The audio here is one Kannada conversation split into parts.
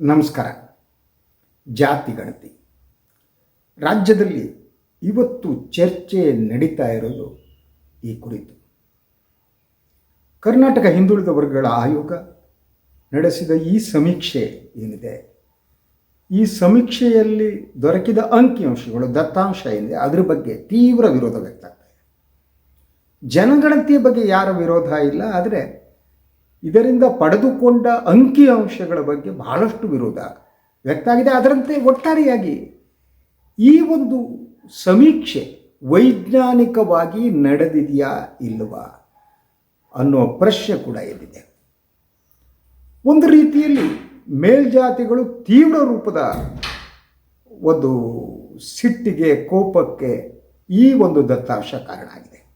ನಮಸ್ಕಾರ. ಜಾತಿ ಗಣತಿ. ರಾಜ್ಯದಲ್ಲಿ ಇವತ್ತು ಚರ್ಚೆ ನಡೀತಾ ಇರೋದು ಈ ಕುರಿತು. ಕರ್ನಾಟಕ ಹಿಂದುಳಿದ ವರ್ಗಗಳ ಆಯೋಗ ನಡೆಸಿದ ಈ ಸಮೀಕ್ಷೆ ಏನಿದೆ? ಈ ಸಮೀಕ್ಷೆಯಲ್ಲಿ ದೊರಕಿದ ಅಂಕಿಅಂಶಗಳು, ದತ್ತಾಂಶ ಏನಿದೆ? ಅದರ ಬಗ್ಗೆ ತೀವ್ರ ವಿರೋಧ ವ್ಯಕ್ತ ಇದೆ. ಜನಗಣತಿಯ ಬಗ್ಗೆ ಯಾರ ವಿರೋಧ ಇಲ್ಲ, ಆದರೆ ಇದರಿಂದ ಪಡೆದುಕೊಂಡ ಅಂಕಿಅಂಶಗಳ ಬಗ್ಗೆ ಬಹಳಷ್ಟು ವಿರೋಧ. ವ್ಯಕ್ತ ಆಗಿದೆ. ಅದರಂತೆ ಒಟ್ಟಾರೆಯಾಗಿ ಈ ಒಂದು ಸಮೀಕ್ಷೆ ವೈಜ್ಞಾನಿಕವಾಗಿ ನಡೆದಿದೆಯಾ ಇಲ್ಲವಾ ಅನ್ನೋ ಪ್ರಶ್ನೆ ಕೂಡ ಎದ್ದಿದೆ. ಒಂದು ರೀತಿಯಲ್ಲಿ ಮೇಲ್ಜಾತಿಗಳು ತೀವ್ರ ರೂಪದ ಒಂದು ಸಿಟ್ಟಿಗೆ, ಕೋಪಕ್ಕೆ ಈ ಒಂದು ದತ್ತಾಂಶ ಕಾರಣ ಆಗಿದೆ.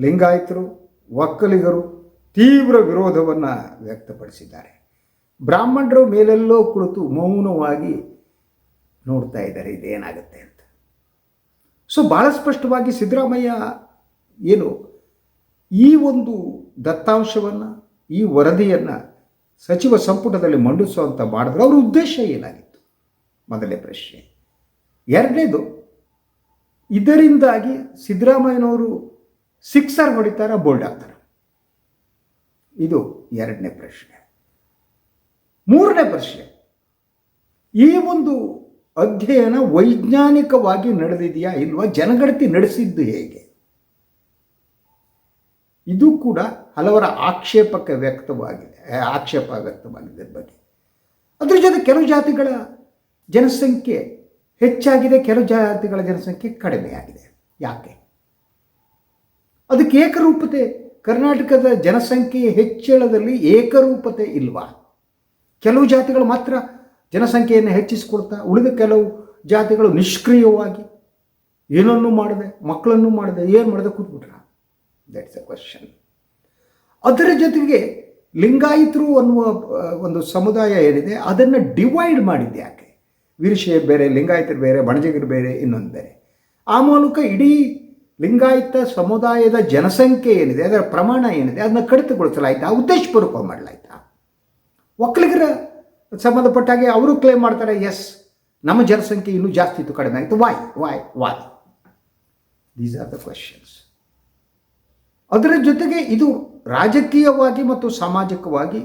ಲಿಂಗಾಯತರು ಒಕ್ಕಲಿಗರು ತೀವ್ರ ವಿರೋಧವನ್ನು ವ್ಯಕ್ತಪಡಿಸಿದ್ದಾರೆ. ಬ್ರಾಹ್ಮಣರು ಮೇಲೆಲ್ಲೋ ಕುಳಿತು ಮೌನವಾಗಿ ನೋಡ್ತಾ ಇದ್ದಾರೆ, ಇದೇನಾಗುತ್ತೆ ಅಂತ. ಸೊ ಭಾಳ ಸ್ಪಷ್ಟವಾಗಿ ಸಿದ್ದರಾಮಯ್ಯ ಏನು ಈ ಒಂದು ದತ್ತಾಂಶವನ್ನು, ಈ ವರದಿಯನ್ನು ಸಚಿವ ಸಂಪುಟದಲ್ಲಿ ಮಂಡಿಸುವಂತ ಮಾಡಿದ್ರೆ. ಅವ್ರ ಉದ್ದೇಶ ಏನಾಗಿತ್ತು? ಮೊದಲನೇ ಪ್ರಶ್ನೆ. ಎರಡನೇದು, ಇದರಿಂದಾಗಿ ಸಿದ್ದರಾಮಯ್ಯನವರು ಸಿಕ್ಸರ್ ಹೊಡಿತಾರ, ಬೋಲ್ಡ್ ಆಗ್ತಾರ. ಇದು ಎರಡನೇ ಪ್ರಶ್ನೆ. ಮೂರನೇ ಪ್ರಶ್ನೆ, ಈ ಒಂದು ಅಧ್ಯಯನ ವೈಜ್ಞಾನಿಕವಾಗಿ ನಡೆದಿದೆಯಾ ಇಲ್ವಾ? ಜನಗಣತಿ ನಡೆಸಿದ್ದು ಹೇಗೆ? ಇದು ಕೂಡ ಹಲವರ ಆಕ್ಷೇಪಕ್ಕೆ ವ್ಯಕ್ತವಾಗಿದೆ ಆಕ್ಷೇಪ ವ್ಯಕ್ತವಾಗಿದೆ ಬಗ್ಗೆ. ಅದ್ರ ಜೊತೆ ಕೆಲವು ಜಾತಿಗಳ ಜನಸಂಖ್ಯೆ ಹೆಚ್ಚಾಗಿದೆ, ಕೆಲವು ಜಾತಿಗಳ ಜನಸಂಖ್ಯೆ ಕಡಿಮೆಯಾಗಿದೆ. ಯಾಕೆ? ಅದಕ್ಕೆ ಏಕರೂಪತೆ ಕರ್ನಾಟಕದ ಜನಸಂಖ್ಯೆಯ ಹೆಚ್ಚಳದಲ್ಲಿ ಏಕರೂಪತೆ ಇಲ್ವಾ? ಕೆಲವು ಜಾತಿಗಳು ಮಾತ್ರ ಜನಸಂಖ್ಯೆಯನ್ನು ಹೆಚ್ಚಿಸಿಕೊಡ್ತಾ ಉಳಿದ ಕೆಲವು ಜಾತಿಗಳು ನಿಷ್ಕ್ರಿಯವಾಗಿ ಏನನ್ನೂ ಮಾಡದೆ, ಮಕ್ಕಳನ್ನು ಮಾಡದೆ, ಏನು ಮಾಡದೆ ಕೂತ್ಬಿಟ್ರ? ದಟ್ಸ್ ಅ ಕ್ವಶನ್ ಅದರ ಜೊತೆಗೆ ಲಿಂಗಾಯಿತರು ಅನ್ನುವ ಒಂದು ಸಮುದಾಯ ಏನಿದೆ, ಅದನ್ನು ಡಿವೈಡ್ ಮಾಡಿದ್ದೆ ಯಾಕೆ? ವೀರಶೈವ ಬೇರೆ, ಲಿಂಗಾಯತರು ಬೇರೆ, ಬಣಜಗರು ಬೇರೆ ಇನ್ನೊಂದು ಬೇರೆ. ಆ ಮೂಲಕ ಇಡೀ ಲಿಂಗಾಯತ ಸಮುದಾಯದ ಜನಸಂಖ್ಯೆ ಏನಿದೆ, ಅದರ ಪ್ರಮಾಣ ಏನಿದೆ, ಅದನ್ನ ಕಡಿತಗೊಳಿಸಲಾಯ್ತಾ? ಉದ್ದೇಶಪೂರ್ವಕ ಮಾಡಲಾಯ್ತಾ? ಒಕ್ಕಲಿಗರ ಸಂಬಂಧಪಟ್ಟ ಹಾಗೆ ಅವರು ಕ್ಲೇಮ್ ಮಾಡ್ತಾರೆ ಎಸ್ ನಮ್ಮ ಜನಸಂಖ್ಯೆ ಇನ್ನೂ ಜಾಸ್ತಿ ಇತ್ತು, ಕಡಿಮೆ ಆಯಿತು. Why why why these are the questions ಅದರ ಜೊತೆಗೆ ಇದು ರಾಜಕೀಯವಾಗಿ ಮತ್ತು ಸಾಮಾಜಿಕವಾಗಿ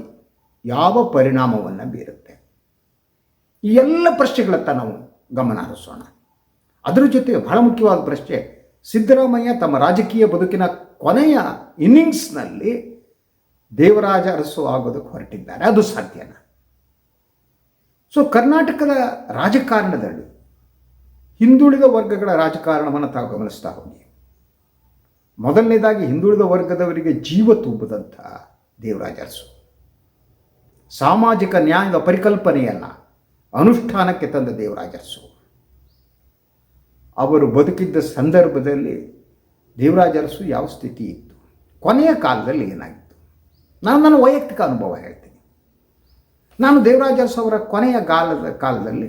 ಯಾವ ಪರಿಣಾಮವನ್ನು ಬೀರುತ್ತೆ? ಈ ಎಲ್ಲ ಪ್ರಶ್ನೆಗಳತ್ತ ನಾವು ಗಮನ ಹರಿಸೋಣ. ಅದರ ಜೊತೆಗೆ ಬಹಳ ಮುಖ್ಯವಾದ ಪ್ರಶ್ನೆ ಸಿದ್ದರಾಮಯ್ಯ ತಮ್ಮ ರಾಜಕೀಯ ಬದುಕಿನ ಕೊನೆಯ ಇನ್ನಿಂಗ್ಸ್ನಲ್ಲಿ ದೇವರಾಜ ಅರಸು ಆಗೋದಕ್ಕೆ ಹೊರಟಿದ್ದಾರೆ. ಅದು ಸಾಧ್ಯನಾ? ಸೊ ಕರ್ನಾಟಕದ ರಾಜಕಾರಣದಲ್ಲಿ ಹಿಂದುಳಿದ ವರ್ಗಗಳ ರಾಜಕಾರಣವನ್ನು ತಾವು ಗಮನಿಸ್ತಾ ಹೋಗಿ. ಮೊದಲನೇದಾಗಿ ಹಿಂದುಳಿದ ವರ್ಗದವರಿಗೆ ಜೀವ ತುಂಬದಂಥ ದೇವರಾಜ ಅರಸು. ಸಾಮಾಜಿಕ ನ್ಯಾಯದ ಪರಿಕಲ್ಪನೆಯನ್ನು ಅನುಷ್ಠಾನಕ್ಕೆ ತಂದ ದೇವರಾಜ ಅರಸು. ಅವರು ಬದುಕಿದ್ದ ಸಂದರ್ಭದಲ್ಲಿ ದೇವರಾಜ ಅರಸು ಯಾವ ಸ್ಥಿತಿ ಇತ್ತು? ಕೊನೆಯ ಕಾಲದಲ್ಲಿ ಏನಾಗಿತ್ತು ನಾನು ನನ್ನ ವೈಯಕ್ತಿಕ ಅನುಭವ ಹೇಳ್ತೀನಿ. ನಾನು ದೇವರಾಜ ಅರಸು ಅವರ ಕೊನೆಯ ಕಾಲದ ಕಾಲದಲ್ಲಿ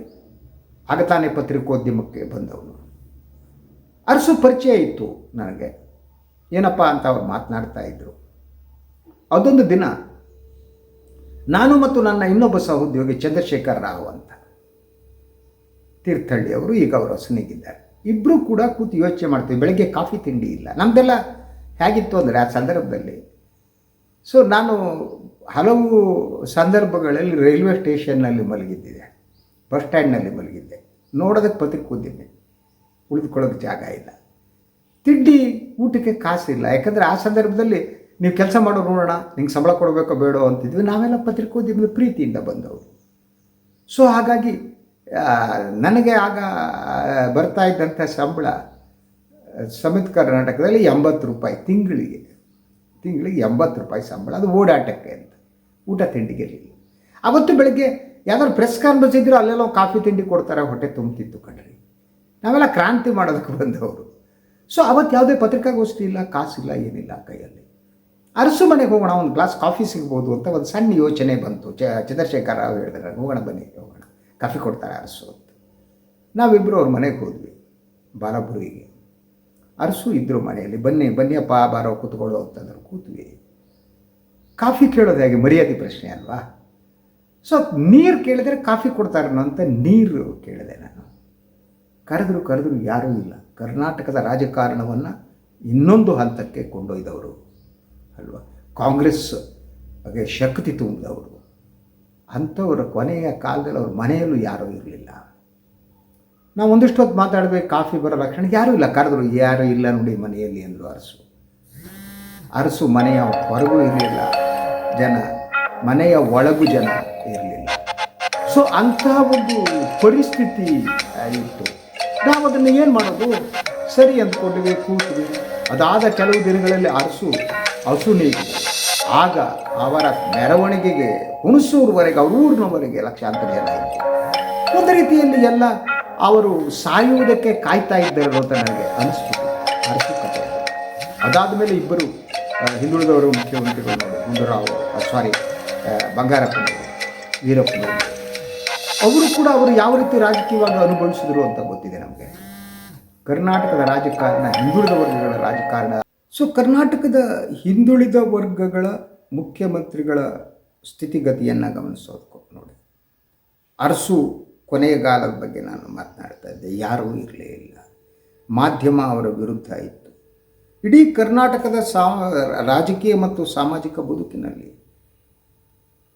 ಆಗತಾನೆ ಪತ್ರಿಕೋದ್ಯಮಕ್ಕೆ ಬಂದವನು. ಅರಸು ಪರಿಚಯ ಇತ್ತು ನನಗೆ. ಏನಪ್ಪ ಅಂತ ಅವ್ರು ಮಾತನಾಡ್ತಾ ಇದ್ದರು ಅದೊಂದು ದಿನ ನಾನು ಮತ್ತು ನನ್ನ ಇನ್ನೊಬ್ಬ ಸಹೋದ್ಯೋಗಿ ಚಂದ್ರಶೇಖರ್ ರಾವ್ ಅಂತ ತೀರ್ಥಹಳ್ಳಿ ಅವರು ಈಗ ಅವರು ಹೊಸನಿಗಿದ್ದಾರೆ. ಇಬ್ಬರು ಕೂಡ ಕೂತು ಯೋಚನೆ ಮಾಡ್ತೀವಿ. ಬೆಳಗ್ಗೆ ಕಾಫಿ ತಿಂಡಿ ಇಲ್ಲ. ನಮ್ಮದೆಲ್ಲ ಹೇಗಿತ್ತು ಅಂದರೆ ಆ ಸಂದರ್ಭದಲ್ಲಿ ಸೊ ನಾನು ಹಲವು ಸಂದರ್ಭಗಳಲ್ಲಿ ರೈಲ್ವೆ ಸ್ಟೇಷನ್ನಲ್ಲಿ ಮಲಗಿದ್ದಿದೆ. ಬಸ್ ಸ್ಟ್ಯಾಂಡ್ನಲ್ಲಿ ಮಲಗಿದ್ದೆ. ನೋಡೋದಕ್ಕೆ ಪತ್ರಕ್ಕೆ ಕೂತಿದ್ದೆ. ಉಳಿದುಕೊಳ್ಳೋಕ್ಕೆ ಜಾಗ ಇಲ್ಲ. ತಿಂಡಿ ಊಟಕ್ಕೆ ಕಾಸಿಲ್ಲ ಯಾಕಂದರೆ ಆ ಸಂದರ್ಭದಲ್ಲಿ ನೀವು ಕೆಲಸ ಮಾಡೋ ನೋಡೋಣ, ನಿಂಗೆ ಸಂಬಳ ಕೊಡಬೇಕೋ ಬೇಡೋ ಅಂತಿದ್ವಿ. ನಾವೆಲ್ಲ ಪತ್ರಿಕೋದ್ಯಮದ ಪ್ರೀತಿಯಿಂದ ಬಂದವರು. ಸೊ ಹಾಗಾಗಿ ನನಗೆ ಆಗ ಬರ್ತಾ ಇದ್ದಂಥ ಸಂಬಳ, ಸಮಿತ್ ಕರ್ನಾಟಕದಲ್ಲಿ ಎಂಬತ್ತು ರೂಪಾಯಿ ತಿಂಗಳಿಗೆ ತಿಂಗಳಿಗೆ ಎಂಬತ್ತು ರೂಪಾಯಿ ಸಂಬಳ. ಅದು ಓಡಾಟಕ್ಕೆ ಅಂತ. ಊಟ ತಿಂಡಿಗೆ ಇರಲಿಲ್ಲ ಅವತ್ತು ಬೆಳಗ್ಗೆ ಯಾವ್ದಾದ್ರು ಪ್ರೆಸ್ ಕಾನ್ಫರೆನ್ಸ್ ಇದ್ದರೂ ಅಲ್ಲೆಲ್ಲ ಕಾಫಿ ತಿಂಡಿ ಕೊಡ್ತಾರೆ, ಹೊಟ್ಟೆ ತುಂಬ್ತಿತ್ತು ಕಣ್ರಿ. ನಾವೆಲ್ಲ ಕ್ರಾಂತಿ ಮಾಡೋದಕ್ಕೆ ಬಂದವರು. ಸೊ ಅವತ್ತು ಯಾವುದೇ ಪತ್ರಿಕಾಗೋಷ್ಠಿ ಇಲ್ಲ, ಕಾಸಿಲ್ಲ, ಏನಿಲ್ಲ ಕೈಯಲ್ಲಿ. ಅರಸು ಮನೆಗೆ ಹೋಗೋಣ, ಒಂದು ಗ್ಲಾಸ್ ಕಾಫಿ ಸಿಗ್ಬೋದು ಅಂತ ಒಂದು ಸಣ್ಣ ಯೋಚನೆ ಬಂತು. ಚ, ಚಂದ್ರಶೇಖರ ರಾವ್ ಹೇಳಿದ್ರೆ, ಹೋಗೋಣ ಬನ್ನಿ, ಹೋಗೋಣ. ಕಾಫಿ ಕೊಡ್ತಾರೆ ಅರಸು ಅಂತ. ನಾವಿಬ್ಬರು ಅವ್ರ ಮನೆಗೆ ಹೋದ್ವಿ ಬಾಲಬುರಿಗೆ ಅರಸು ಇದ್ದರು ಮನೆಯಲ್ಲಿ, ಬನ್ನಿ, ಬನ್ನಿಯಪ್ಪ, ಬಾರೋ, ಕೂತ್ಕೊಳ್ಳೋ ಅಂತಂದ್ರೆ ಕೂತ್ವಿ. ಕಾಫಿ ಕೇಳೋದು ಹೇಗೆ ಮರ್ಯಾದೆ ಪ್ರಶ್ನೆ ಅಲ್ವಾ? ಸೊ ನೀರು ಕೇಳಿದರೆ ಕಾಫಿ ಕೊಡ್ತಾರೇನೋ ಅಂತ ನೀರು ಕೇಳಿದೆ ನಾನು. ಕರೆದ್ರು ಕರೆದ್ರು ಯಾರೂ ಇಲ್ಲ. ಕರ್ನಾಟಕದ ರಾಜಕಾರಣವನ್ನು ಇನ್ನೊಂದು ಹಂತಕ್ಕೆ ಕೊಂಡೊಯ್ದವರು, ಅಲ್ವಾ? ಕಾಂಗ್ರೆಸ್ ಬಗ್ಗೆ ಶಕ್ತಿ ತುಂಬಿದವರು. ಅಂಥವರ ಕೊನೆಯ ಕಾಲದಲ್ಲಿ ಅವ್ರ ಮನೆಯಲ್ಲೂ ಯಾರೂ ಇರಲಿಲ್ಲ. ನಾವು ಒಂದಿಷ್ಟು ಹೊತ್ತು ಮಾತಾಡಬೇಕು, ಕಾಫಿ ಬರೋ ಲಕ್ಷಣ ಯಾರೂ ಇಲ್ಲ. ಕರೆದ್ರು, ಯಾರೂ ಇಲ್ಲ ನೋಡಿ ಮನೆಯಲ್ಲಿ ಅಂದರು ಅರಸು. ಅರಸು ಮನೆಯ ಹೊರಗೂ ಇರಲಿಲ್ಲ. ಜನ, ಮನೆಯ ಒಳಗೂ ಜನ ಇರಲಿಲ್ಲ. ಸೊ ಅಂತಹ ಒಂದು ಪರಿಸ್ಥಿತಿ ಇತ್ತು. ನಾವು ಅದನ್ನು ಏನು ಮಾಡೋದು? ಸರಿ ಅಂದ್ಕೊಂಡ್ವಿ, ಕೂತ್ವಿ. ಅದಾದ ಕೆಲವು ದಿನಗಳಲ್ಲಿ ಅರಸು ಹಸು ನೀಗಿತು ಆಗ ಅವರ ಮೆರವಣಿಗೆಗೆ ಹುಣಸೂರುವರೆಗೆ ಅವ್ರ ಊರಿನವರೆಗೆ ಲಕ್ಷಾಂತರ ಜನ ಇತ್ತು ಒಂದು ರೀತಿಯಲ್ಲಿ ಎಲ್ಲ ಅವರು ಸಾಯುವುದಕ್ಕೆ ಕಾಯ್ತಾ ಇದ್ದರು ಅಂತ ನನಗೆ ಅನಿಸ್ತು ಅನಿಸುತ್ತೆ ಅದಾದ ಮೇಲೆ ಇಬ್ಬರು ಹಿಂದುಳಿದವರು ಮುಖ್ಯಮಂತ್ರಿಗಳು ಗುಂಡೂರಾವ್ ಸಾರಿ ಬಂಗಾರಪ್ಪನವರು, ವೀರಪ್ಪನವರು. ಅವರು ಕೂಡ ಅವರು ಯಾವ ರೀತಿ ರಾಜಕೀಯವಾಗಿ ಅನುಭವಿಸಿದ್ರು ಅಂತ ಗೊತ್ತಿದೆ ನಮಗೆ. ಕರ್ನಾಟಕದ ರಾಜಕಾರಣ ಹಿಂದುಳಿದ ವರ್ಗಗಳ ರಾಜಕಾರಣ ಸೊ ಕರ್ನಾಟಕದ ಹಿಂದುಳಿದ ವರ್ಗಗಳ ಮುಖ್ಯಮಂತ್ರಿಗಳ ಸ್ಥಿತಿಗತಿಯನ್ನು ಗಮನಿಸೋದು ನೋಡಿ. ಅರಸು ಕೊನೆಗಾಲದ ಬಗ್ಗೆ ನಾನು ಮಾತನಾಡ್ತಾ ಇದ್ದೆ. ಯಾರೂ ಇರಲೇ ಇಲ್ಲ. ಮಾಧ್ಯಮ ಅವರ ವಿರುದ್ಧ ಇತ್ತು. ಇಡೀ ಕರ್ನಾಟಕದ ಸಾ ರಾಜಕೀಯ ಮತ್ತು ಸಾಮಾಜಿಕ ಬದುಕಿನಲ್ಲಿ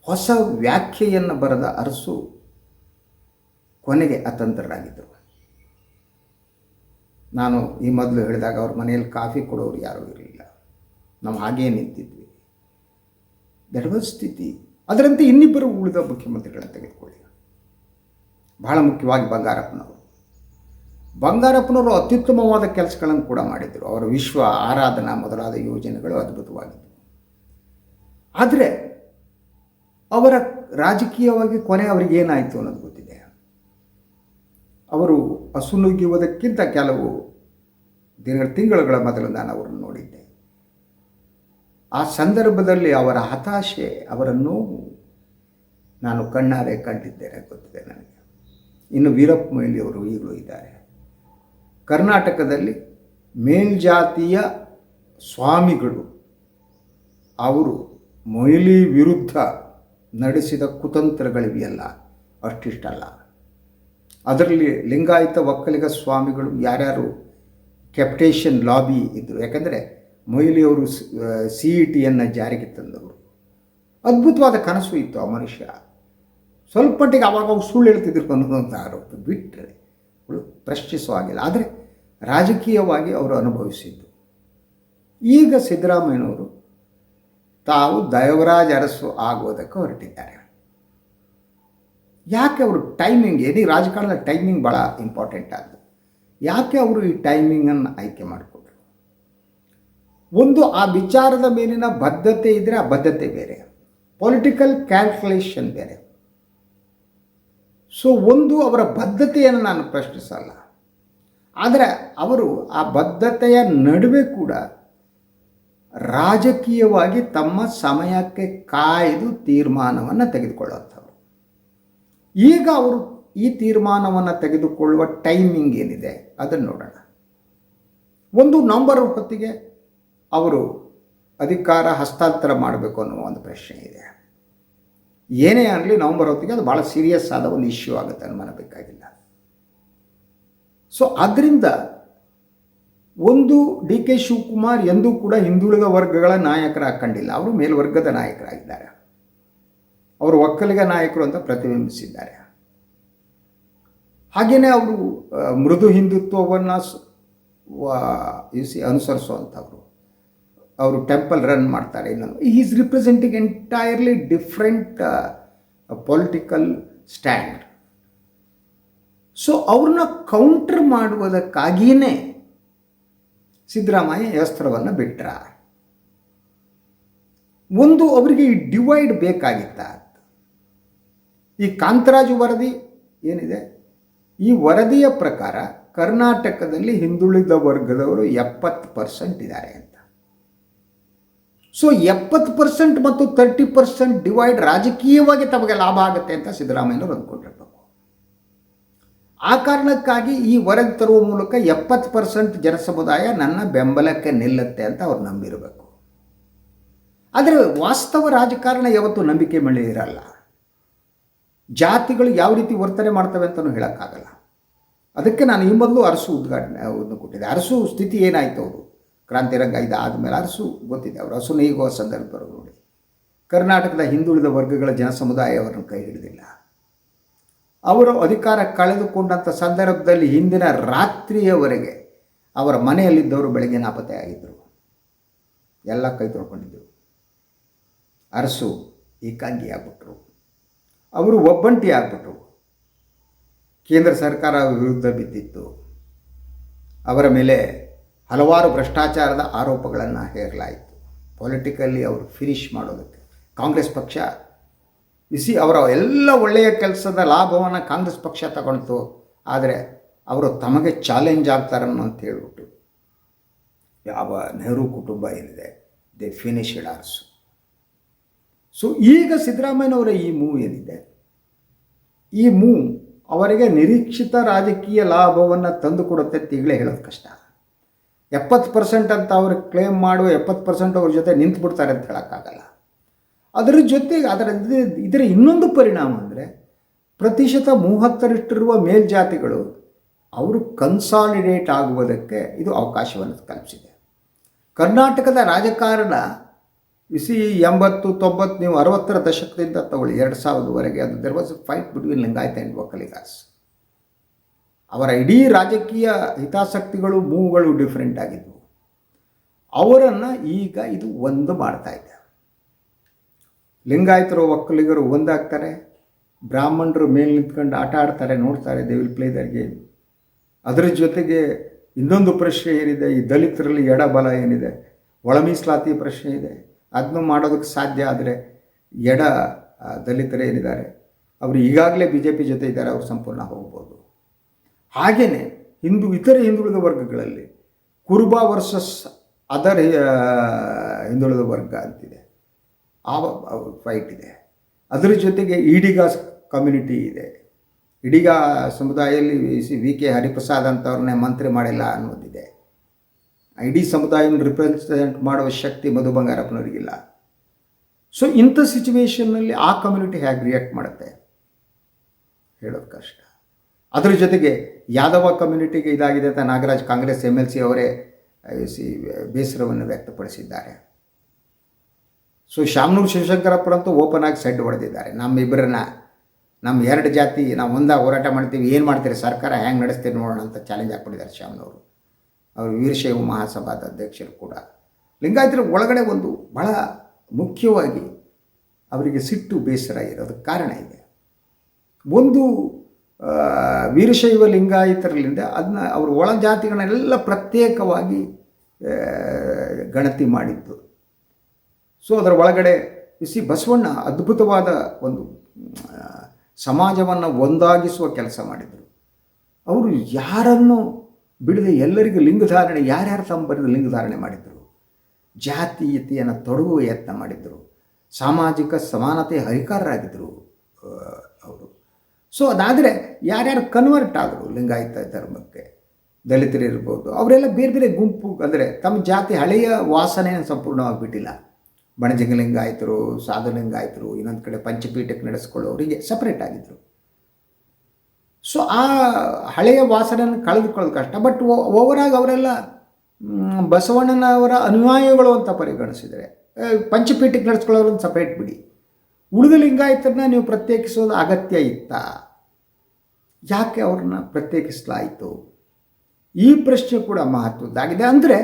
ಹೊಸ ವ್ಯಾಖ್ಯೆಯನ್ನು ಬರೆದ ಅರಸು ಕೊನೆಗೆ ಅತಂತ್ರರಾಗಿದ್ದರು. ನಾನು ಈ ಮೊದಲು ಹೇಳಿದಾಗ ಅವ್ರ ಮನೆಯಲ್ಲಿ ಕಾಫಿ ಕೊಡೋರು ಯಾರೂ ಇರಲಿಲ್ಲ. ನಾವು ಹಾಗೇ ನಿಂತಿದ್ವಿ. ದಟ್ ವಾಸ್ ಸ್ಥಿತಿ. ಅದರಂತೆ ಇನ್ನಿಬ್ಬರು ಉಳಿದ ಮುಖ್ಯಮಂತ್ರಿಗಳನ್ನು ತೆಗೆದುಕೊಳ್ಳಿ. ಬಹಳ ಮುಖ್ಯವಾಗಿ ಬಂಗಾರಪ್ಪನವರು. ಬಂಗಾರಪ್ಪನವರು ಅತ್ಯುತ್ತಮವಾದ ಕೆಲಸಗಳನ್ನು ಕೂಡ ಮಾಡಿದರು. ಅವರ ವಿಶ್ವ ಆರಾಧನಾ ಮೊದಲಾದ ಯೋಜನೆಗಳು ಅದ್ಭುತವಾಗಿದ್ದವು ಆದರೆ ಅವರ ರಾಜಕೀಯವಾಗಿ ಕೊನೆ ಅವರಿಗೇನಾಯಿತು ಅನ್ನೋದು ಗೊತ್ತಿದೆ. ಅವರು ಅಸುನುಗ್ಗುವುದಕ್ಕಿಂತ ಕೆಲವು ದಿನ ತಿಂಗಳುಗಳ ಮೊದಲು ನಾನು ಅವರನ್ನು ನೋಡಿದ್ದೆ. ಆ ಸಂದರ್ಭದಲ್ಲಿ ಅವರ ಹತಾಶೆ, ಅವರ ನೋವು ನಾನು ಕಣ್ಣಾರೆ ಕಂಡಿದ್ದೇನೆ ಗೊತ್ತಿದೆ ನನಗೆ. ಇನ್ನು ವೀರಪ್ಪ ಮೊಯ್ಲಿ ಅವರು ಈಗಲೂ ಇದ್ದಾರೆ. ಕರ್ನಾಟಕದಲ್ಲಿ ಮೇಲ್ಜಾತಿಯ ಸ್ವಾಮಿಗಳು, ಅವರು ಮೊಯ್ಲಿ ವಿರುದ್ಧ ನಡೆಸಿದ ಕುತಂತ್ರಗಳಿವೆಯಲ್ಲ, ಅಷ್ಟಿಷ್ಟಲ್ಲ. ಅದರಲ್ಲಿ ಲಿಂಗಾಯತ ಒಕ್ಕಲಿಗ ಸ್ವಾಮಿಗಳು ಯಾರ್ಯಾರು ಕೆಪ್ಟೇಷನ್ ಲಾಬಿ ಇದ್ದರು ಯಾಕಂದರೆ ಮೊಯ್ಲಿಯವರು ಸಿ ಇ ಟಿಯನ್ನು ಜಾರಿಗೆ ತಂದವರು. ಅದ್ಭುತವಾದ ಕನಸು ಇತ್ತು ಆ ಮನುಷ್ಯ. ಸ್ವಲ್ಪ ಮಟ್ಟಿಗೆ ಅವಾಗ ಸುಳ್ಳು ಹೇಳ್ತಿದ್ರು ಅನ್ನೋದೊಂದು ಆರೋಪ ಬಿಟ್ಟರೆ ಅವಳು ಪ್ರಶ್ನಿಸುವ ಹಾಗಿಲ್ಲ. ಆದರೆ ರಾಜಕೀಯವಾಗಿ ಅವರು ಅನುಭವಿಸಿದ್ದು. ಈಗ ಸಿದ್ದರಾಮಯ್ಯನವರು ತಾವು ದೈವರಾಜ ಅರಸು ಆಗೋದಕ್ಕೆ ಹೊರಟಿದ್ದಾರೆ. ಯಾಕೆ ಅವರು ಟೈಮಿಂಗ್ ಏನೇ ರಾಜಕಾರಣದ ಟೈಮಿಂಗ್ ಭಾಳ ಇಂಪಾರ್ಟೆಂಟ್ ಆಗಿದೆ ಯಾಕೆ ಅವರು ಈ ಟೈಮಿಂಗನ್ನು ಆಯ್ಕೆ ಮಾಡಿಕೊಂಡ್ರು? ಒಂದು, ಆ ವಿಚಾರದ ಮೇಲಿನ ಬದ್ಧತೆ ಇದ್ದರೆ ಆ ಬದ್ಧತೆ ಬೇರೆ. ಪೊಲಿಟಿಕಲ್ ಕ್ಯಾಲ್ಕುಲೇಷನ್ ಬೇರೆ. ಸೊ ಒಂದು, ಅವರ ಬದ್ಧತೆಯನ್ನು ನಾನು ಪ್ರಶ್ನಿಸಲ್ಲ. ಆದರೆ, ಅವರು ಆ ಬದ್ಧತೆಯ ನಡುವೆ ಕೂಡ ರಾಜಕೀಯವಾಗಿ ತಮ್ಮ ಸಮಯಕ್ಕೆ ಕಾಯ್ದು ತೀರ್ಮಾನವನ್ನು ತೆಗೆದುಕೊಳ್ಳುವಂಥವ್ರು. ಈಗ ಅವರು ಈ ತೀರ್ಮಾನವನ್ನು ತೆಗೆದುಕೊಳ್ಳುವ ಟೈಮಿಂಗ್ ಏನಿದೆ, ಅದನ್ನು ನೋಡೋಣ. ಒಂದು ನವಂಬರ್ ಹೊತ್ತಿಗೆ ಅವರು ಅಧಿಕಾರ ಹಸ್ತಾಂತರ ಮಾಡಬೇಕು ಅನ್ನೋ ಒಂದು ಪ್ರಶ್ನೆ ಇದೆ. ಏನೇ ಆಗಲಿ ನವಂಬರ್ ಹೊತ್ತಿಗೆ ಅದು ಭಾಳ ಸೀರಿಯಸ್ ಆದ ಒಂದು ಇಶ್ಯೂ ಆಗುತ್ತೆ ಅನುಮಾನಬೇಕಾಗಿಲ್ಲ ಸೊ ಆದ್ದರಿಂದ ಒಂದು ಡಿ ಕೆ ಶಿವಕುಮಾರ್ ಎಂದೂ ಕೂಡ ಹಿಂದುಳಿದ ವರ್ಗಗಳ ನಾಯಕರ ಕಂಡಿಲ್ಲ. ಅವರು ಮೇಲ್ವರ್ಗದ ನಾಯಕರಾಗಿದ್ದಾರೆ. ಅವರು ಒಕ್ಕಲಿಗ ನಾಯಕರು ಅಂತ ಪ್ರತಿಬಿಂಬಿಸಿದ್ದಾರೆ. ಹಾಗೆಯೇ ಅವರು ಮೃದು ಹಿಂದುತ್ವವನ್ನು ಸಿ ಅನುಸರಿಸುವಂಥವ್ರು. ಅವರು ಟೆಂಪಲ್ ರನ್ ಮಾಡ್ತಾರೆ ಇನ್ನೊಂದು. Is representing entirely different political stand so ಅವ್ರನ್ನ ಕೌಂಟರ್ ಮಾಡುವುದಕ್ಕಾಗಿಯೇ ಸಿದ್ದರಾಮಯ್ಯ ಅಸ್ತ್ರವನ್ನು ಬಿಟ್ರ. ಒಂದು, ಅವರಿಗೆ ಈ ಡಿವೈಡ್ ಬೇಕಾಗಿತ್ತ? ಈ ಕಾಂತರಾಜು ವರದಿ ಏನಿದೆ? ಈ ವರದಿಯ ಪ್ರಕಾರ ಕರ್ನಾಟಕದಲ್ಲಿ ಹಿಂದುಳಿದ ವರ್ಗದವರು ಎಪ್ಪತ್ತು ಪರ್ಸೆಂಟ್ ಇದ್ದಾರೆ ಅಂತ. ಸೊ ಎಪ್ಪತ್ತು ಪರ್ಸೆಂಟ್ ಮತ್ತು ತರ್ಟಿ ಪರ್ಸೆಂಟ್ ಡಿವೈಡ್ ರಾಜಕೀಯವಾಗಿ ತಮಗೆ ಲಾಭ ಆಗುತ್ತೆ ಅಂತ ಸಿದ್ದರಾಮಯ್ಯನವರು ಅಂದ್ಕೊಂಡಿರ್ಬೇಕು. ಆ ಕಾರಣಕ್ಕಾಗಿ ಈ ವರದಿ ತರುವ ಮೂಲಕ ಎಪ್ಪತ್ತು ಪರ್ಸೆಂಟ್ ಜನಸಮುದಾಯ ನನ್ನ ಬೆಂಬಲಕ್ಕೆ ನಿಲ್ಲುತ್ತೆ ಅಂತ ಅವ್ರು ನಂಬಿರಬೇಕು. ಆದರೆ ವಾಸ್ತವ ರಾಜಕಾರಣ ಯಾವತ್ತೂ ನಂಬಿಕೆ ಮೇಲೆ ಇರಲ್ಲ. ಜಾತಿಗಳು ಯಾವ ರೀತಿ ವರ್ತನೆ ಮಾಡ್ತವೆ ಅಂತಲೂ ಹೇಳೋಕ್ಕಾಗಲ್ಲ. ಅದಕ್ಕೆ ನಾನು ಈ ಮೊದಲು ಅರಸು ಉದ್ಘಾಟನೆ ಒಂದು ಕೊಟ್ಟಿದ್ದೆ. ಅರಸು ಸ್ಥಿತಿ ಏನಾಯಿತು ಅವರು? ಕ್ರಾಂತಿರಂಗ ಇದಾದ ಮೇಲೆ ಅರಸು ಗೊತ್ತಿದೆ ಅವರು. ಅರಸು ನೀಗುವ ಸಂದರ್ಭ ನೋಡಿ. ಕರ್ನಾಟಕದ ಹಿಂದುಳಿದ ವರ್ಗಗಳ ಜನಸಮುದಾಯ ಅವರನ್ನು ಕೈ ಹಿಡಿದಿಲ್ಲ. ಅವರು ಅಧಿಕಾರ ಕಳೆದುಕೊಂಡಂಥ ಸಂದರ್ಭದಲ್ಲಿ ಹಿಂದಿನ ರಾತ್ರಿಯವರೆಗೆ ಅವರ ಮನೆಯಲ್ಲಿದ್ದವರು ಬೆಳಗ್ಗೆ ನಾಪತ್ತೆಯಾಗಿದ್ದರು ಎಲ್ಲ ಕೈ ತೊಳ್ಕೊಂಡಿದ್ದರು ಅರಸು ಏಕಾಂಗಿ ಆಗ್ಬಿಟ್ರು ಅವರು ಒಬ್ಬಂಟಿ ಆಗ್ಬಿಟ್ರು. ಕೇಂದ್ರ ಸರ್ಕಾರ ವಿರುದ್ಧ ಬಿದ್ದಿತ್ತು. ಅವರ ಮೇಲೆ ಹಲವಾರು ಭ್ರಷ್ಟಾಚಾರದ ಆರೋಪಗಳನ್ನು ಹೇರಲಾಯಿತು. ಪೊಲಿಟಿಕಲ್ಲಿ ಅವರು ಫಿನಿಶ್ ಮಾಡೋದಕ್ಕೆ. ಕಾಂಗ್ರೆಸ್ ಪಕ್ಷ ಬಿಸಿ ಅವರ ಎಲ್ಲ ಒಳ್ಳೆಯ ಕೆಲಸದ ಲಾಭವನ್ನು ಕಾಂಗ್ರೆಸ್ ಪಕ್ಷ ತಗೊಳ್ತು ಆದರೆ ಅವರು ತಮಗೆ ಚಾಲೆಂಜ್ ಆಗ್ತಾರನ್ನು ಅಂತ ಹೇಳ್ಬಿಟ್ಟು ಯಾವ ನೆಹರು ಕುಟುಂಬ ಏನಿದೆ ದೇ ಫಿನಿಶ್ ಆರ್ಸು ಸೊ ಈಗ ಸಿದ್ದರಾಮಯ್ಯನವರ ಈ ಮೂವ್ ಏನಿದೆ? ಈ ಮೂವ್ ಅವರಿಗೆ ನಿರೀಕ್ಷಿತ ರಾಜಕೀಯ ಲಾಭವನ್ನು ತಂದುಕೊಡುತ್ತೆ ತಿಗಳೇ ಹೇಳೋದು ಕಷ್ಟ. ಎಪ್ಪತ್ತು ಪರ್ಸೆಂಟ್ ಅಂತ ಅವರು ಕ್ಲೇಮ್ ಮಾಡುವ ಎಪ್ಪತ್ತು ಪರ್ಸೆಂಟ್ ಅವ್ರ ಜೊತೆ ನಿಂತು ಬಿಡ್ತಾರೆ ಅಂತ ಹೇಳೋಕ್ಕಾಗಲ್ಲ. ಅದರ ಜೊತೆಗೆ ಅದರ ಇದು- ಇದರ ಇನ್ನೊಂದು ಪರಿಣಾಮ ಅಂದರೆ ಪ್ರತಿಶತ ಮೂವತ್ತರಷ್ಟಿರುವ ಮೇಲ್ಜಾತಿಗಳು ಅವರು ಕನ್ಸಾಲಿಡೇಟ್ ಆಗುವುದಕ್ಕೆ ಇದು ಅವಕಾಶವನ್ನು ಕಲ್ಪಿಸಿದೆ ಕರ್ನಾಟಕದ ರಾಜಕಾರಣ ಬಿಸಿ ಎಂಬತ್ತು, ತೊಂಬತ್ತು, ನೀವು ಅರವತ್ತರ ದಶಕದಿಂದ ತಗೊಳ್ಳಿ, ಎರಡು ಸಾವಿರದವರೆಗೆ. ಅದು there was fight between Lingayata and Okkaligas ಅವರ ಇಡೀ ರಾಜಕೀಯ ಹಿತಾಸಕ್ತಿಗಳು ಮೂವುಗಳು ಡಿಫ್ರೆಂಟ್ ಆಗಿದ್ದವು ಅವರನ್ನು ಈಗ ಇದು ಒಂದು ಮಾಡ್ತಾ ಇದೆ. ಲಿಂಗಾಯತರು, ಒಕ್ಕಲಿಗರು ಒಂದಾಗ್ತಾರೆ. ಬ್ರಾಹ್ಮಣರು ಮೇಲೆ ನಿಂತ್ಕೊಂಡು ಆಟ ಆಡ್ತಾರೆ, ನೋಡ್ತಾರೆ they will play their game ಅದರ ಜೊತೆಗೆ ಇನ್ನೊಂದು ಪ್ರಶ್ನೆ ಏನಿದೆ, ಈ ದಲಿತರಲ್ಲಿ ಎಡಬಲ ಏನಿದೆ? ಒಳ ಮೀಸಲಾತಿ ಪ್ರಶ್ನೆ ಇದೆ. ಅದನ್ನು ಮಾಡೋದಕ್ಕೆ ಸಾಧ್ಯ ಆದರೆ ಎಡ ದಲಿತರೇ ಏನಿದ್ದಾರೆ, ಅವರು ಈಗಾಗಲೇ ಬಿ ಜೆ ಪಿ ಜೊತೆ ಇದ್ದಾರೆ, ಅವರು ಸಂಪೂರ್ಣ ಹೋಗ್ಬೋದು. ಹಾಗೆಯೇ ಹಿಂದೂ, ಇತರ ಹಿಂದುಳಿದ ವರ್ಗಗಳಲ್ಲಿ ಕುರುಬ ವರ್ಸಸ್ ಅದರ್ ಹಿಂದುಳಿದ ವರ್ಗ ಅಂತಿದೆ. ಆ ಫೈಟ್ ಇದೆ. ಅದರ ಜೊತೆಗೆ ಈಡಿಗ ಕಮ್ಯುನಿಟಿ ಇದೆ. ಇಡಿಗಾ ಸಮುದಾಯದಲ್ಲಿ ಸಿ, ವಿ ಕೆ ಹರಿಪ್ರಸಾದ್ ಅಂತವ್ರನ್ನೇ ಮಂತ್ರಿ ಮಾಡಿಲ್ಲ ಅನ್ನೋದಿದೆ. ಇಡೀ ಸಮುದಾಯವನ್ನು ರಿಪ್ರೆಸೆಂಟ್ ಮಾಡುವ ಶಕ್ತಿ ಮಧು ಬಂಗಾರಪ್ಪನವರಿಗಿಲ್ಲ. ಸೊ ಇಂಥ ಸಿಚುವೇಶನ್ನಲ್ಲಿ ಆ ಕಮ್ಯುನಿಟಿ ಹೇಗೆ ರಿಯಾಕ್ಟ್ ಮಾಡುತ್ತೆ? ಹೇಳೋದು ಕಷ್ಟ. ಅದರ ಜೊತೆಗೆ ಯಾದವ ಕಮ್ಯುನಿಟಿಗೆ ಇದಾಗಿದೆ ಅಂತ Nagaraj Congress M L C ಅವರೇ ಸಿ, ಬೇಸರವನ್ನು ವ್ಯಕ್ತಪಡಿಸಿದ್ದಾರೆ. ಸೊ ಶಾಮನೂರು ಶಿವಶಂಕರಪ್ಪರಂತೂ ಓಪನ್ ಆಗಿ ಸೆಡ್ ಹೊಡೆದಿದ್ದಾರೆ. ನಮ್ಮಿಬ್ಬರನ್ನ ನಮ್ಮ ಎರಡು ಜಾತಿ, ನಾವು ಒಂದಾಗ ಹೋರಾಟ ಮಾಡ್ತೀವಿ, ಏನು ಮಾಡ್ತೀರಿ ಸರ್ಕಾರ, ಹ್ಯಾಂಗೆ ನಡೆಸ್ತೀರಿ ನೋಡೋಣ ಅಂತ ಚಾಲೆಂಜ್ ಹಾಕ್ಬಿಟ್ಟಿದ್ದಾರೆ ಶಾಮನವರು ಅವರು ವೀರಶೈವ ಮಹಾಸಭಾದ ಅಧ್ಯಕ್ಷರು ಕೂಡ. ಲಿಂಗಾಯತರ ಒಳಗಡೆ ಒಂದು ಬಹಳ ಮುಖ್ಯವಾಗಿ ಅವರಿಗೆ ಸಿಟ್ಟು ಬೇಸರ ಇರೋದಕ್ಕೆ ಕಾರಣ ಇದೆ. ಒಂದು ವೀರಶೈವ ಲಿಂಗಾಯತರಲ್ಲಿಂದ ಅದನ್ನ ಅವರು ಒಳ ಜಾತಿಗಳನ್ನೆಲ್ಲ ಪ್ರತ್ಯೇಕವಾಗಿ ಗಣತಿ ಮಾಡಿದ್ದು. ಸೊ ಅದರ ಒಳಗಡೆ ಸಿ ಬಸವಣ್ಣ ಅದ್ಭುತವಾದ ಒಂದು ಸಮಾಜವನ್ನು ಒಂದಾಗಿಸುವ ಕೆಲಸ ಮಾಡಿದರು. ಅವರು ಯಾರನ್ನು ಬಿಡದೆ ಎಲ್ಲರಿಗೂ ಲಿಂಗಧಾರಣೆ ಯಾರ್ಯಾರು ಬರೆದ ಲಿಂಗಧಾರಣೆ ಮಾಡಿದ್ದರು ಜಾತೀಯತೆಯನ್ನು ತೊಡಗುವ ಯತ್ನ ಮಾಡಿದ್ದರು ಸಾಮಾಜಿಕ ಸಮಾನತೆ ಹರಿಕಾರರಾಗಿದ್ದರು ಅವರು. ಸೊ ಅದಾದರೆ ಯಾರ್ಯಾರು ಕನ್ವರ್ಟ್ ಆದರು ಲಿಂಗಾಯತ ಧರ್ಮಕ್ಕೆ, ದಲಿತರು ಇರ್ಬೋದು, ಅವರೆಲ್ಲ ಬೇರೆ ಬೇರೆ ಗುಂಪು, ಅಂದರೆ ತಮ್ಮ ಜಾತಿ ಹಳೆಯ ವಾಸನೆಯನ್ನು ಸಂಪೂರ್ಣವಾಗಿ ಬಿಟ್ಟಿಲ್ಲ. ಬಣಜಂಗ ಲಿಂಗಾಯತರು ಸಾಧು ಲಿಂಗಾಯತರು ಇನ್ನೊಂದು ಕಡೆ ಪಂಚಪೀಠಕ್ಕೆ ನಡೆಸ್ಕೊಳ್ಳೋರಿಗೆ ಸಪ್ರೇಟ್ ಆಗಿದ್ದರು ಸೊ ಆ ಹಳೆಯ ವಾಸನೆಯನ್ನು ಕಳೆದುಕೊಳ್ಳೋದು ಕಷ್ಟ. ಬಟ್ ಓವರಾಗಿ ಅವರೆಲ್ಲ ಬಸವಣ್ಣನವರ ಅನುಯಾಯಿಗಳು ಅಂತ ಪರಿಗಣಿಸಿದರೆ ಪಂಚಪೀಠಕ್ಕೆ ನಡೆಸ್ಕೊಳ್ಳೋರನ್ನು ಸಪ್ರೇಟ್ ಬಿಡಿ. ಉಳಿದ ಲಿಂಗಾಯತರನ್ನ ನೀವು ಪ್ರತ್ಯೇಕಿಸೋದು ಅಗತ್ಯ ಇತ್ತಾ? ಯಾಕೆ ಅವ್ರನ್ನ ಪ್ರತ್ಯೇಕಿಸಲಾಯಿತು? ಈ ಪ್ರಶ್ನೆ ಕೂಡ ಮಹತ್ವದ್ದಾಗಿದೆ. ಅಂದರೆ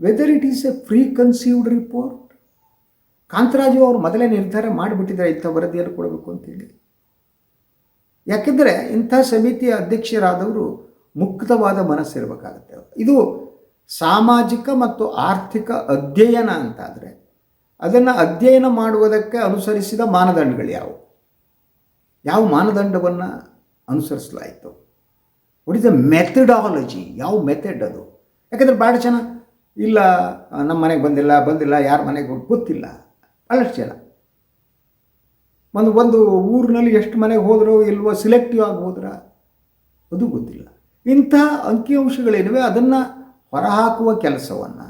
whether it is a preconceived report Kantharaju ಅವರು ಮೊದಲೇ ನಿರ್ಧಾರ ಮಾಡಿಬಿಟ್ಟಿದ್ದಾರೆ ಇಂಥ ವರದಿಯನ್ನು ಕೊಡಬೇಕು ಅಂತೇಳಿ. ಯಾಕೆಂದರೆ ಇಂಥ ಸಮಿತಿಯ ಅಧ್ಯಕ್ಷರಾದವರು ಮುಕ್ತವಾದ ಮನಸ್ಸಿರಬೇಕಾಗತ್ತೆ ಇದು ಸಾಮಾಜಿಕ ಮತ್ತು ಆರ್ಥಿಕ ಅಧ್ಯಯನ ಅಂತಾದರೆ ಅದನ್ನು ಅಧ್ಯಯನ ಮಾಡುವುದಕ್ಕೆ ಅನುಸರಿಸಿದ ಮಾನದಂಡಗಳು ಯಾವುವು? ಯಾವ ಮಾನದಂಡವನ್ನು ಅನುಸರಿಸಲಾಯಿತು? ವಾಟ್ ಇಸ್ ದ ಮೆಥಡಾಲಜಿ ಯಾವ ಮೆಥಡ್ ಅದು? ಯಾಕಂದರೆ ಭಾಳ ಜನ, ಇಲ್ಲ, ನಮ್ಮ ಮನೆಗೆ ಬಂದಿಲ್ಲ ಬಂದಿಲ್ಲ, ಯಾರ ಮನೆಗೆ ಗೊತ್ತಿಲ್ಲ. ಭಾಳಷ್ಟು ಜನ. ಒಂದು ಒಂದು ಊರಿನಲ್ಲಿ ಎಷ್ಟು ಮನೆಗೆ ಹೋದ್ರೋ ಇಲ್ವೋ ಸಿಲೆಕ್ಟಿವ್ ಆಗಿ ಹೋದ್ರ? ಅದು ಗೊತ್ತಿಲ್ಲ. ಇಂಥ ಅಂಕಿಅಂಶಗಳೇನಿವೆ ಅದನ್ನು ಹೊರಹಾಕುವ ಕೆಲಸವನ್ನು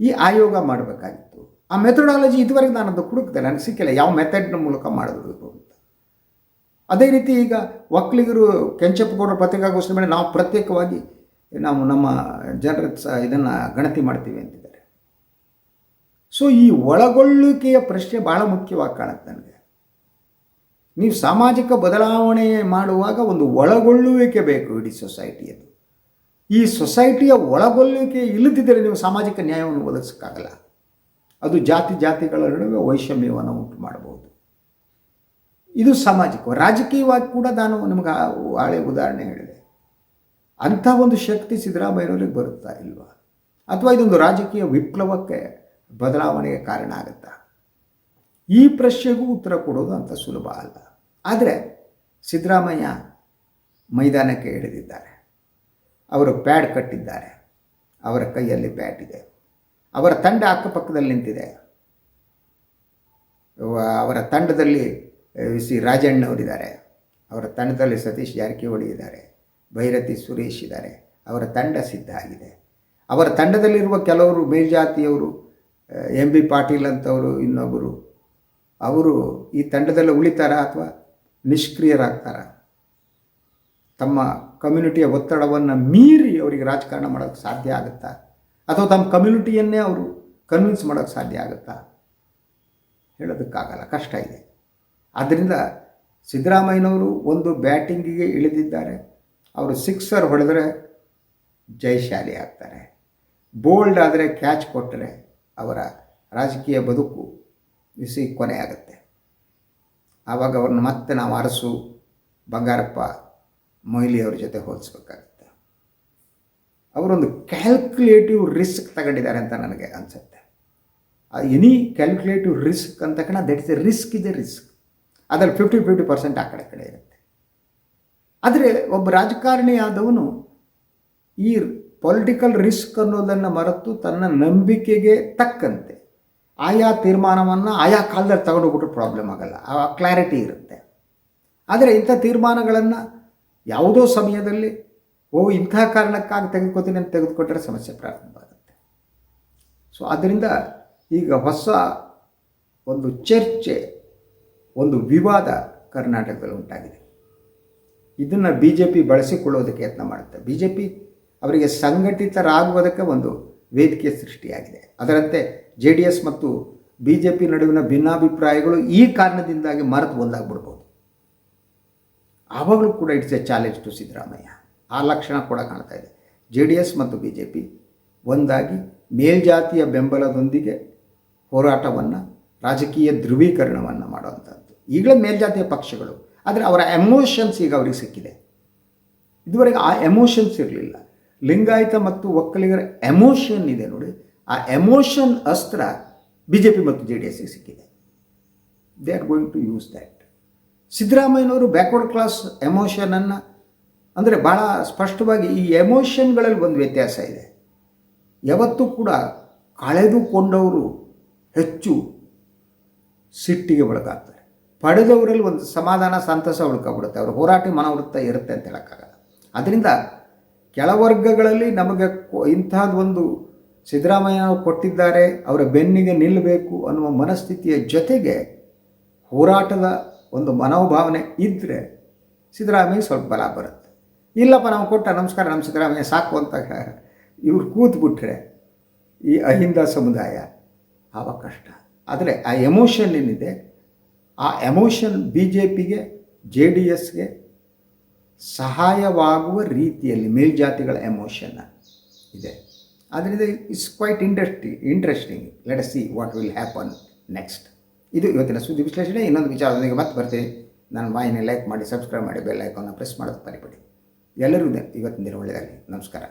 ಈ ಆಯೋಗ ಮಾಡಬೇಕಾಗಿತ್ತು. ಆ ಮೆಥಡಾಲಜಿ ಇದುವರೆಗೆ ನಾನು ಅದು ಹುಡುಕ್ತೇನೆ ನನಗೆ ಸಿಕ್ಕಿಲ್ಲ ಯಾವ ಮೆಥಡ್ನ ಮೂಲಕ ಮಾಡಬೇಕು ಅಂತ. ಅದೇ ರೀತಿ ಈಗ ಒಕ್ಕಲಿಗರು ಕೆಂಚಪ್ಪಗೌಡರ ಪತ್ರಿಕಾಗೋಷ್ಠಿ ಮೇಲೆ ನಾವು ಪ್ರತ್ಯೇಕವಾಗಿ ನಾವು ನಮ್ಮ ಜನರ ಇದನ್ನು ಗಣತಿ ಮಾಡ್ತೀವಿ ಅಂತಿದ್ದಾರೆ. ಸೊ ಈ ಒಳಗೊಳ್ಳುವಿಕೆಯ ಪ್ರಶ್ನೆ ಭಾಳ ಮುಖ್ಯವಾಗಿ ಕಾಣುತ್ತೆ ನನಗೆ. ನೀವು ಸಾಮಾಜಿಕ ಬದಲಾವಣೆ ಮಾಡುವಾಗ ಒಂದು ಒಳಗೊಳ್ಳುವಿಕೆ ಬೇಕು ಇಡೀ ಸೊಸೈಟಿಯದು ಈ ಸೊಸೈಟಿಯ ಒಳಗೊಳ್ಳುವಿಕೆ ಇಲ್ಲದಿದ್ದರೆ ನೀವು ಸಾಮಾಜಿಕ ನ್ಯಾಯವನ್ನು ಒದಗಿಸೋಕ್ಕಾಗಲ್ಲ. ಅದು ಜಾತಿ ಜಾತಿಗಳ ನಡುವೆ ವೈಷಮ್ಯವನ್ನು ಉಂಟು ಮಾಡಬಹುದು ಇದು ಸಾಮಾಜಿಕ, ರಾಜಕೀಯವಾಗಿ ಕೂಡ ನಾನು ನಿಮಗೆ ಹಳೆ ಉದಾಹರಣೆ ಹೇಳಿದೆ. ಅಂಥ ಒಂದು ಶಕ್ತಿ ಸಿದ್ದರಾಮಯ್ಯನವ್ರಿಗೆ ಬರುತ್ತಾ ಇಲ್ವಾ? ಅಥವಾ ಇದೊಂದು ರಾಜಕೀಯ ವಿಪ್ಲವಕ್ಕೆ ಬದಲಾವಣೆಗೆ ಕಾರಣ ಆಗುತ್ತಾ? ಈ ಪ್ರಶ್ನೆಗೂ ಉತ್ತರ ಕೊಡೋದು ಅಂತ ಸುಲಭ ಅಲ್ಲ. ಆದರೆ ಸಿದ್ದರಾಮಯ್ಯ ಮೈದಾನಕ್ಕೆ ಹಿಡಿದಿದ್ದಾರೆ ಅವರು ಪ್ಯಾಡ್ ಕಟ್ಟಿದ್ದಾರೆ. ಅವರ ಕೈಯಲ್ಲಿ ಬ್ಯಾಟ್ ಇದೆ. ಅವರ ತಂಡ ಅಕ್ಕಪಕ್ಕದಲ್ಲಿ ನಿಂತಿದೆ. ಅವರ ತಂಡದಲ್ಲಿ ಸಿ ರಾಜಣ್ಣವರಿದ್ದಾರೆ. ಅವರ ತಂಡದಲ್ಲಿ ಸತೀಶ್ ಜಾರಕಿಹೊಳಿ ಇದ್ದಾರೆ. ಭೈರತಿ ಸುರೇಶ್ ಇದ್ದಾರೆ. ಅವರ ತಂಡ ಸಿದ್ಧ ಆಗಿದೆ. ಅವರ ತಂಡದಲ್ಲಿರುವ ಕೆಲವರು ಮೇಲ್ಜಾತಿಯವರು ಎಂ ಬಿ ಪಾಟೀಲ್ ಅಂತವರು ಇನ್ನೊಬ್ಬರು ಅವರು ಈ ತಂಡದಲ್ಲಿ ಉಳಿತಾರ ಅಥವಾ ನಿಷ್ಕ್ರಿಯರಾಗ್ತಾರ? ತಮ್ಮ ಕಮ್ಯುನಿಟಿಯ ಒತ್ತಡವನ್ನು ಮೀರಿ ಅವರಿಗೆ ರಾಜಕಾರಣ ಮಾಡೋಕ್ಕೆ ಸಾಧ್ಯ ಆಗುತ್ತಾ? ಅಥವಾ ತಮ್ಮ ಕಮ್ಯುನಿಟಿಯನ್ನೇ ಅವರು ಕನ್ವಿನ್ಸ್ ಮಾಡೋಕ್ಕೆ ಸಾಧ್ಯ ಆಗುತ್ತಾ? ಹೇಳೋದಕ್ಕಾಗಲ್ಲ, ಕಷ್ಟ ಇದೆ. ಆದ್ದರಿಂದ ಸಿದ್ದರಾಮಯ್ಯನವರು ಒಂದು ಬ್ಯಾಟಿಂಗಿಗೆ ಇಳಿದಿದ್ದಾರೆ. ಅವರು ಸಿಕ್ಸರ್ ಹೊಡೆದರೆ ಜಯಶಾಲಿ ಆಗ್ತಾರೆ. ಬೋಲ್ಡ್ ಆದರೆ ಕ್ಯಾಚ್ ಕೊಟ್ಟರೆ ಅವರ ರಾಜಕೀಯ ಬದುಕು ಬಿಸಿ ಕೊನೆಯಾಗುತ್ತೆ ಆವಾಗ ಅವ್ರನ್ನ ಮತ್ತೆ ನಾವು ಅರಸು, ಬಂಗಾರಪ್ಪ ಮೊಯ್ಲಿಯವ್ರ ಜೊತೆ ಹೋಲಿಸ್ಬೇಕಾಗುತ್ತೆ. ಅವರೊಂದು ಕ್ಯಾಲ್ಕುಲೇಟಿವ್ ರಿಸ್ಕ್ ತಗೊಂಡಿದ್ದಾರೆ ಅಂತ ನನಗೆ ಅನಿಸುತ್ತೆ. ಎನಿ ಕ್ಯಾಲ್ಕುಲೇಟಿವ್ ರಿಸ್ಕ್ ಅಂತ ಕಣ ದಟ್ ಇಸ್ ಎ ರಿಸ್ಕ್ ಇದೆ ರಿಸ್ಕ್ ಅದರಲ್ಲಿ ಫಿಫ್ಟಿ ಫಿಫ್ಟಿ ಪರ್ಸೆಂಟ್ ಆ ಕಡೆ ಕಡೆ ಇರುತ್ತೆ. ಆದರೆ ಒಬ್ಬ ರಾಜಕಾರಣಿ ಆದವನು ಈ ಪೊಲಿಟಿಕಲ್ ರಿಸ್ಕ್ ಅನ್ನೋದನ್ನು ಮರೆತು ತನ್ನ ನಂಬಿಕೆಗೆ ತಕ್ಕಂತೆ. ಆಯಾ ತೀರ್ಮಾನವನ್ನು ಆಯಾ ಕಾಲದಲ್ಲಿ ತಗೊಂಡೋಗ್ಬಿಟ್ರೆ ಪ್ರಾಬ್ಲಮ್ ಆಗಲ್ಲ. ಆ ಕ್ಲಾರಿಟಿ ಇರುತ್ತೆ. ಆದರೆ ಇಂಥ ತೀರ್ಮಾನಗಳನ್ನು ಯಾವುದೋ ಸಮಯದಲ್ಲಿ, ಓ, ಇಂಥ ಕಾರಣಕ್ಕಾಗಿ ತೆಗೆದುಕೊತೀನಿ ಅಂತ ತೆಗೆದುಕೊಂಡ್ರೆ ಸಮಸ್ಯೆ ಪ್ರಾರಂಭವಾಗುತ್ತೆ ಸೊ ಆದ್ದರಿಂದ ಈಗ ಹೊಸ ಒಂದು ಚರ್ಚೆ, ಒಂದು ವಿವಾದ ಕರ್ನಾಟಕದಲ್ಲಿ ಉಂಟಾಗಿದೆ. ಇದನ್ನು ಬಿ ಜೆ ಪಿ ಬಳಸಿಕೊಳ್ಳೋದಕ್ಕೆ ಯತ್ನ ಮಾಡುತ್ತೆ. ಬಿ ಜೆ ಪಿ ಅವರಿಗೆ ಸಂಘಟಿತರಾಗುವುದಕ್ಕೆ ಒಂದು ವೇದಿಕೆ ಸೃಷ್ಟಿಯಾಗಿದೆ. ಅದರಂತೆ ಜೆ ಡಿ ಎಸ್ ಮತ್ತು ಬಿ ಜೆ ಪಿ ನಡುವಿನ ಭಿನ್ನಾಭಿಪ್ರಾಯಗಳು ಈ ಕಾರಣದಿಂದಾಗಿ ಮರೆತು ಒಂದಾಗ್ಬಿಡ್ಬೋದು. ಆವಾಗಲೂ ಕೂಡ it's a challenge to Siddaramaiah. ಆ ಲಕ್ಷಣ ಕೂಡ ಕಾಣ್ತಾ ಇದೆ. ಜೆ ಡಿ ಎಸ್ ಮತ್ತು ಬಿ ಜೆ ಪಿ ಒಂದಾಗಿ ಮೇಲ್ಜಾತಿಯ ಬೆಂಬಲದೊಂದಿಗೆ ಹೋರಾಟವನ್ನು, ರಾಜಕೀಯ ಧ್ರುವೀಕರಣವನ್ನು ಮಾಡುವಂಥದ್ದು. ಈಗಲೇ ಮೇಲ್ಜಾತಿಯ ಪಕ್ಷಗಳು. ಆದರೆ ಅವರ ಎಮೋಷನ್ಸ್ ಈಗ ಅವರಿಗೆ ಸಿಕ್ಕಿದೆ. ಇದುವರೆಗೆ ಆ ಎಮೋಷನ್ಸ್ ಇರಲಿಲ್ಲ. ಲಿಂಗಾಯತ ಮತ್ತು ಒಕ್ಕಲಿಗರ ಎಮೋಷನ್ ಇದೆ ನೋಡಿ. ಆ ಎಮೋಷನ್ ಅಸ್ತ್ರ ಬಿ ಜೆ ಪಿ ಮತ್ತು ಜೆ ಡಿ ಎಸ್ಗೆ ಸಿಕ್ಕಿದೆ. They are going to use that ಸಿದ್ದರಾಮಯ್ಯನವರು ಬ್ಯಾಕ್ವರ್ಡ್ ಕ್ಲಾಸ್ ಎಮೋಷನನ್ನು ಅಂದರೆ ಭಾಳ ಸ್ಪಷ್ಟವಾಗಿ ಈ ಎಮೋಷನ್ಗಳಲ್ಲಿ ಒಂದು ವ್ಯತ್ಯಾಸ ಇದೆ. ಯಾವತ್ತೂ ಕೂಡ ಕಳೆದುಕೊಂಡವರು ಹೆಚ್ಚು ಸಿಟ್ಟಿಗೆ ಒಳಗಾಗ್ತಾರೆ. ಪಡೆದವರಲ್ಲಿ ಒಂದು ಸಮಾಧಾನ, ಸಂತಸ ಉಳ್ಕೊಬಿಡುತ್ತೆ ಅವರು ಹೋರಾಟ ಮನೋವೃತ್ತ ಇರುತ್ತೆ ಅಂತ ಹೇಳೋಕ್ಕಾಗಲ್ಲ. ಅದರಿಂದ ಕೆಳವರ್ಗಗಳಲ್ಲಿ ನಮಗೆ ಇಂಥದ್ದೊಂದು ಸಿದ್ದರಾಮಯ್ಯ ಕೊಟ್ಟಿದ್ದಾರೆ, ಅವರ ಬೆನ್ನಿಗೆ ನಿಲ್ಲಬೇಕು ಅನ್ನುವ ಮನಸ್ಥಿತಿಯ ಜೊತೆಗೆ ಹೋರಾಟದ ಒಂದು ಮನೋಭಾವನೆ ಇದ್ದರೆ ಸಿದ್ದರಾಮಯ್ಯ ಸ್ವಲ್ಪ ಬಲ ಬರುತ್ತೆ. ಇಲ್ಲಪ್ಪ, ನಾವು ಕೊಟ್ಟ ನಮಸ್ಕಾರ, ನಮ್ಮ ಸಿದ್ದರಾಮಯ್ಯ ಸಾಕು ಅಂತ ಇವ್ರು ಕೂತ್ಬಿಟ್ರೆ ಈ ಅಹಿಂದ ಸಮುದಾಯ ಆವಾಗ ಕಷ್ಟ. ಆದರೆ ಆ ಎಮೋಷನ್ ಏನಿದೆ? ಆ ಎಮೋಷನ್ ಬಿ ಜೆ ಪಿಗೆ ಜೆ ಡಿ ಎಸ್ಗೆ ಸಹಾಯವಾಗುವ ರೀತಿಯಲ್ಲಿ ಮೇಲ್ಜಾತಿಗಳ ಎಮೋಷನ್ ಇದೆ. ಆದ್ದರಿಂದ it's quite interesti interesting let see what will happen next ಇದು ಇವತ್ತಿನ ಸುದ್ದಿ ವಿಶ್ಲೇಷಣೆ. ಇನ್ನೊಂದು ವಿಚಾರದೊಂದಿಗೆ ಮತ್ತೆ ಬರ್ತೀನಿ. ನನ್ನ ವಾಯಿನ ಲೈಕ್ ಮಾಡಿ ಸಬ್ಸ್ಕ್ರೈಬ್ ಮಾಡಿ ಬೆಲ್ ಐಕಾನ್ನ ಪ್ರೆಸ್ ಮಾಡೋದು ಪರಿಪಡಿ ಎಲ್ಲರೂ ಇವತ್ತಿನ ದಿನ ಒಳ್ಳೆಯದಾಗಲಿ. ನಮಸ್ಕಾರ.